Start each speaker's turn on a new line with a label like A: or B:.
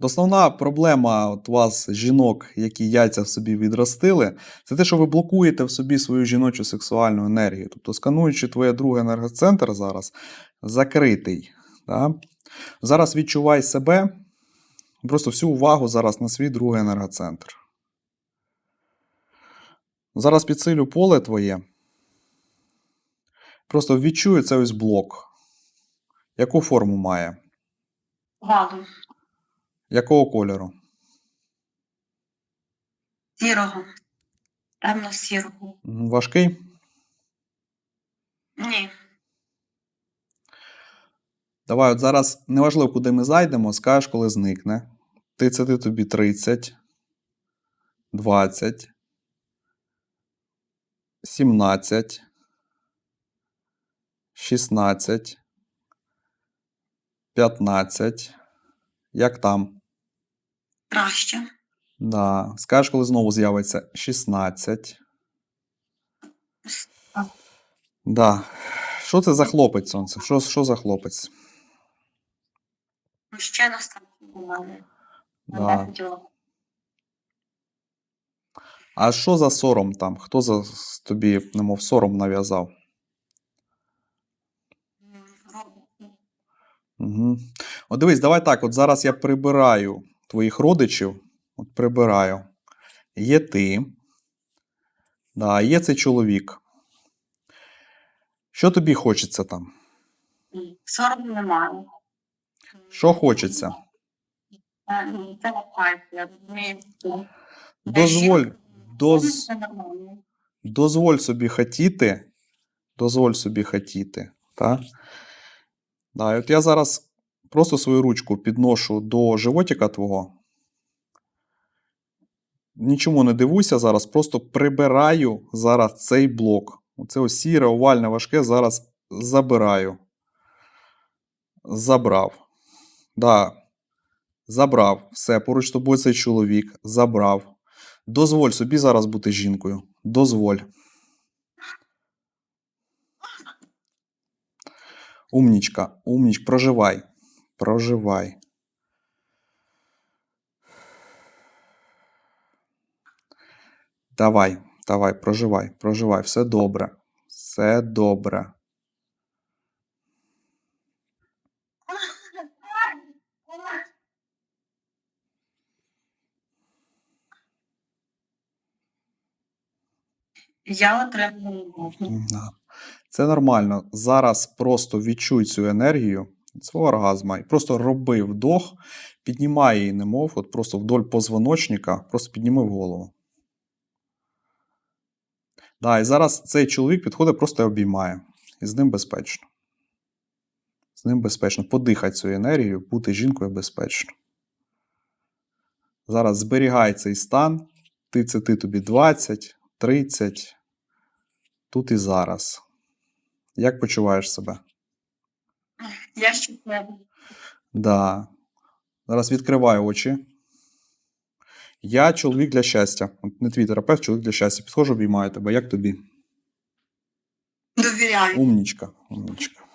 A: Основна проблема от вас, жінок, які яйця в собі відростили, це те, що ви блокуєте в собі свою жіночу сексуальну енергію. Тобто, скануючи твоє другий енергоцентр зараз, закритий. Да? Зараз відчувай себе, просто всю увагу зараз на свій другий енергоцентр. Зараз підсилю поле твоє. Просто відчую цей ось блок. Яку форму має?
B: Валу.
A: Якого кольору?
B: Сірого. Темно-сірого.
A: Важкий?
B: Ні.
A: Давай, от зараз неважливо, куди ми зайдемо, скажеш, коли зникне. Ти це ти тобі 30, 20, 17, 16, 15. Як там?
B: Краще.
A: Да. Скажеш, коли знову з'явиться 16. Да. Що це за хлопець, сонце? Що, що за хлопець?
B: Мужчина старший до мене.
A: Да. А що за сором там? Хто за тобі, немов сором нав'язав? Угу. От дивись, давай так. От зараз я прибираю твоїх родичів. От прибираю. Є ти. Да, є цей чоловік. Що тобі хочеться там?
B: Сорому немає.
A: Що хочеться?
B: Е, я
A: Дозволь, доз, дозволь собі хотіти. Дозволь собі хотіти. Та? Да, і от я зараз просто свою ручку підношу до животика твого. Нічому не дивуйся зараз, просто прибираю зараз цей блок. Оце ось сіре, овальне, важке зараз забираю. Забрав. Да. Забрав. Все, поруч з тобою цей чоловік. Забрав. Дозволь собі зараз бути жінкою. Дозволь. Умнічка, умніч, проживай. Проживай. Давай, давай, проживай, проживай. Все добре. Все добре.
B: Я отримую
A: Це нормально. Зараз просто відчуй цю енергію свого оргазма і просто роби вдох, піднімай її, немов, от просто вдоль позвоночника, просто підніми голову. Да, і зараз цей чоловік підходить, просто і обіймає. І з ним безпечно. З ним безпечно. Подихай цю енергію, бути жінкою безпечно. Зараз зберігай цей стан. Ти це ти тобі 20, 30. Тут і зараз. Як почуваєш себе?
B: Я щаслива.
A: Да. Зараз відкриваю очі. Я чоловік для щастя. От не твій терапевт, чоловік для щастя. Підходжу, обіймаю тебе. Як тобі?
B: Довіряю.
A: Умнічка. Умнічка.